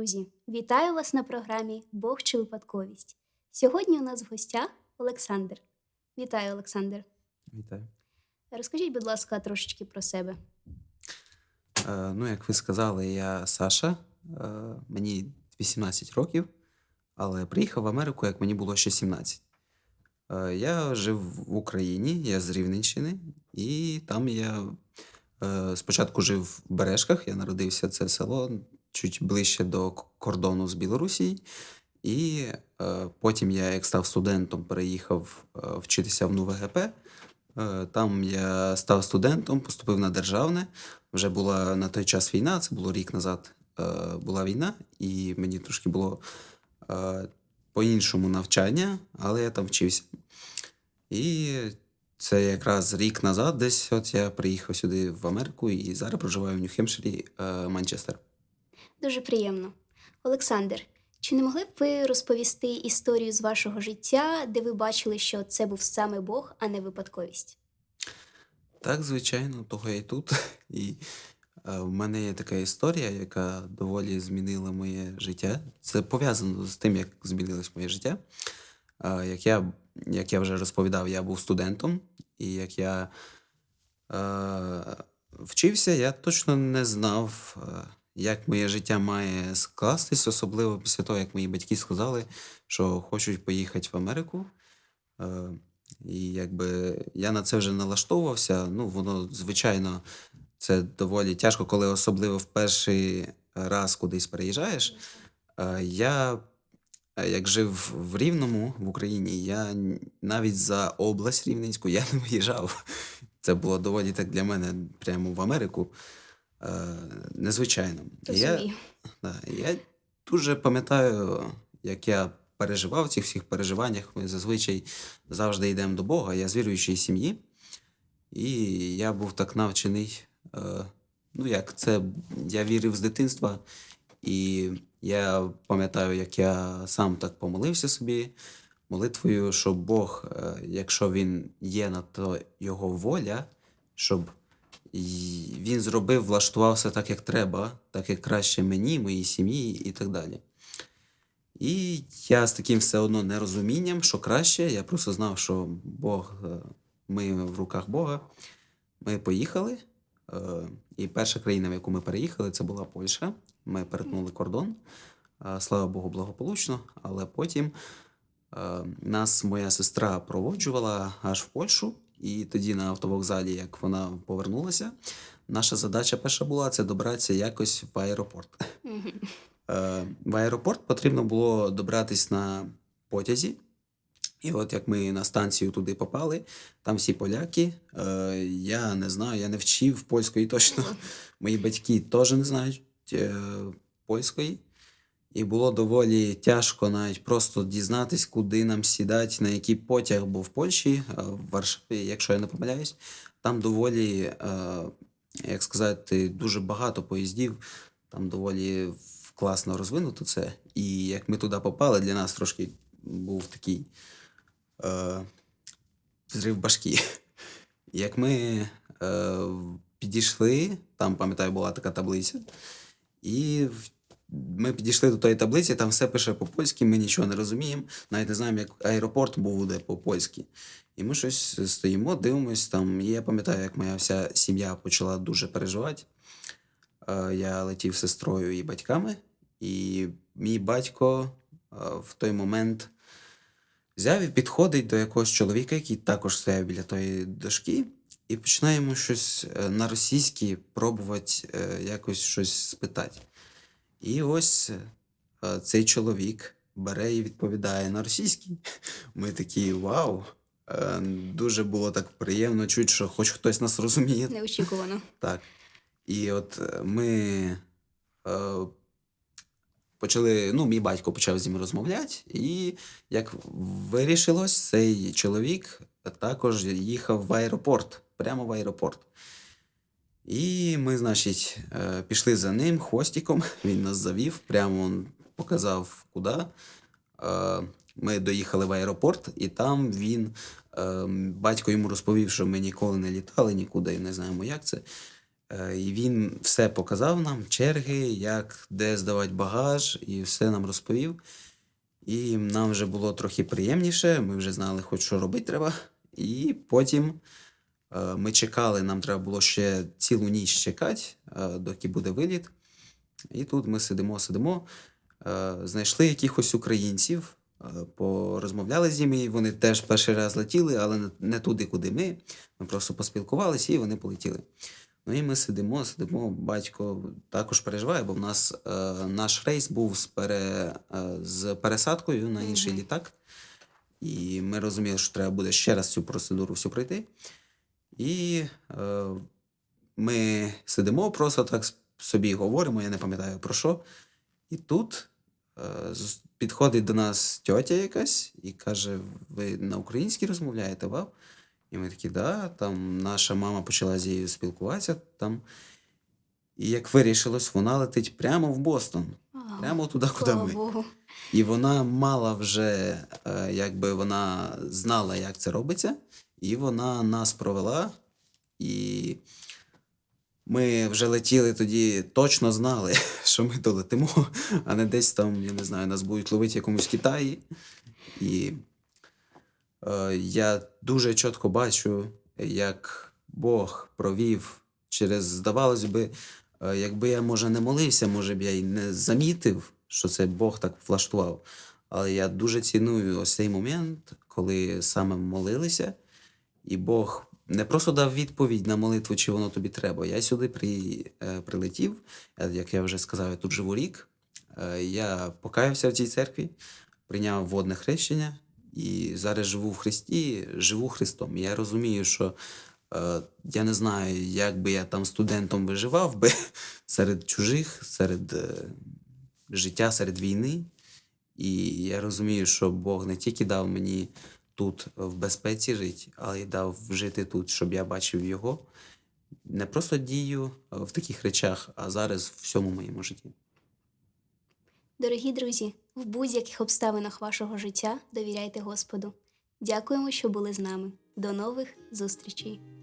друзі! Вітаю вас на програмі Бог чи випадковість. Сьогодні у нас в гостях Олександр. Вітаю, Олександр. Вітаю. Розкажіть, будь ласка, трошечки про себе. Е, ну, як ви сказали, я Саша, е, мені 18 років, але приїхав в Америку, як мені було ще 17. Е, я жив в Україні, я з Рівненщини, і там я е, спочатку жив в Бережках, я народився це село чуть ближче до кордону з Білорусією. І е, потім я, як став студентом, переїхав е, вчитися в НУВГП. Е, Там я став студентом, поступив на державне. Вже була на той час війна, це було рік назад е, була війна, і мені трошки було е, по-іншому навчання, але я там вчився. І це якраз рік назад, десь от я приїхав сюди в Америку і зараз проживаю в Нью-Хемпширі, е, Манчестер. Дуже приємно. Олександр, чи не могли б ви розповісти історію з вашого життя, де ви бачили, що це був саме Бог, а не випадковість? Так, звичайно, того я і тут. І е, в мене є така історія, яка доволі змінила моє життя. Це пов'язано з тим, як змінилось моє життя. Е, як, я, як я вже розповідав, я був студентом, і як я е, вчився, я точно не знав, е, як моє життя має скластись, особливо після того, як мої батьки сказали, що хочуть поїхати в Америку. Е, і якби я на це вже налаштовувався. Ну, воно, звичайно, це доволі тяжко, коли особливо в перший раз кудись переїжджаєш. Е, Я, е, як жив в Рівному в Україні, я навіть за область Рівненську я не виїжджав. Це було доволі так для мене прямо в Америку. Е, Незвичайно. Я, Да, я дуже пам'ятаю, як я переживав в цих всіх переживаннях. Ми зазвичай завжди йдемо до Бога. Я з віруючої сім'ї, і я був так навчений. Е, ну, як це я вірив з дитинства, і я пам'ятаю, як я сам так помолився собі молитвою, щоб Бог, е, якщо він є на то його воля, щоб і він зробив, влаштував все так, як треба, так як краще мені, моїй сім'ї і так далі. І я з таким все одно нерозумінням, що краще, я просто знав, що Бог, е, ми в руках Бога. Ми поїхали. е, І перша країна, в яку ми переїхали, це була Польща. Ми перетнули кордон. е, Слава Богу, благополучно. Але потім нас моя сестра проводжувала аж в Польщу. І тоді на автовокзалі, як вона повернулася, наша задача перша була це добратися якось в аеропорт. Е, В аеропорт потрібно було добратись на потязі. І от як ми на станцію туди попали, там всі поляки. Е, Я не знаю, я не вчив польської точно. Мої батьки теж не знають е, польської. І було доволі тяжко навіть просто дізнатись, куди нам сідати, на який потяг, бо в Польщі, е, в Варшаві, якщо я не помиляюсь, там доволі, е, як сказати, дуже багато поїздів, там доволі класно розвинуто це. І як ми туди попали, для нас трошки був такий е, взрив башки. Як ми підійшли, там, пам'ятаю, була така таблиця, і в- ми підійшли до тої таблиці, там все пише по-польськи, ми нічого не розуміємо, навіть не знаємо, як аеропорт буде по-польськи. І ми щось стоїмо, дивимось там. І я пам'ятаю, як моя вся сім'я почала дуже переживати. Е, Я летів з сестрою і батьками, і мій батько е, в той момент взяв і підходить до якогось чоловіка, який також стояв біля тої дошки, і починає йому щось е, на російській пробувати якось щось спитати. І ось е, цей чоловік бере і відповідає на російській. Ми такі вау. Е, Дуже було так приємно чути, що хоч хтось нас розуміє. Неочікувано. Так. І от е, ми почали, ну, мій батько почав з ним розмовляти, і як вирішилось, цей чоловік також їхав в аеропорт, прямо в аеропорт. І ми, значить, е, пішли за ним хвостиком, він нас завів, прямо показав куди. Е, Ми доїхали в аеропорт, і там він, е, батько йому розповів, що ми ніколи не літали нікуди, і не знаємо, як це. І він все показав нам, черги, як де здавати багаж, і все нам розповів. І нам вже було трохи приємніше, ми вже знали, хоч що робити треба. І потім ми чекали, нам треба було ще цілу ніч чекати, е, доки буде виліт. І тут ми сидимо, сидимо, е, знайшли якихось українців, е, порозмовляли з ними. Вони теж перший раз летіли, але не- туди, куди ми. Ми просто поспілкувалися і вони полетіли. Ну і ми сидимо, сидимо. Батько також переживає, бо в нас е, наш рейс був з, пере, е, з пересадкою на інший літак. І ми розуміли, що треба буде ще раз цю процедуру всю пройти. І е, ми сидимо, просто так собі говоримо, я не пам'ятаю про що. І тут е, підходить до нас тьотя якась і каже: Ви на українській розмовляєте, вау? І ми такі, да, там наша мама почала з нею спілкуватися там. І як вирішилось, вона летить прямо в Бостон, А, прямо туди, куди ми. Богу. І вона мала вже, е, якби вона знала, як це робиться, і вона нас провела. І ми вже летіли тоді, точно знали, що ми долетимо, а не десь там, я не знаю, нас будуть ловити в якомусь Китаї. І е, я дуже чітко бачу, як Бог провів через, здавалось би, е, якби я, може, не молився, може б я й не замітив, що це Бог так влаштував. Але я дуже ціную ось цей момент, коли саме молилися, і Бог не просто дав відповідь на молитву, чи воно тобі треба. Я сюди при, е, прилетів, е, як я вже сказав, я тут живу рік. Е, я покаявся в цій церкві, прийняв водне хрещення і зараз живу в Христі, живу Христом. І я розумію, що я не знаю, як би я там студентом виживав би серед чужих, серед життя, серед війни. І я розумію, що Бог не тільки дав мені тут в безпеці жити, але й дав жити тут, щоб я бачив його. Не просто дію в таких речах, а зараз в всьому моєму житті. Дорогі друзі, в будь-яких обставинах вашого життя довіряйте Господу. Дякуємо, що були з нами. До нових зустрічей!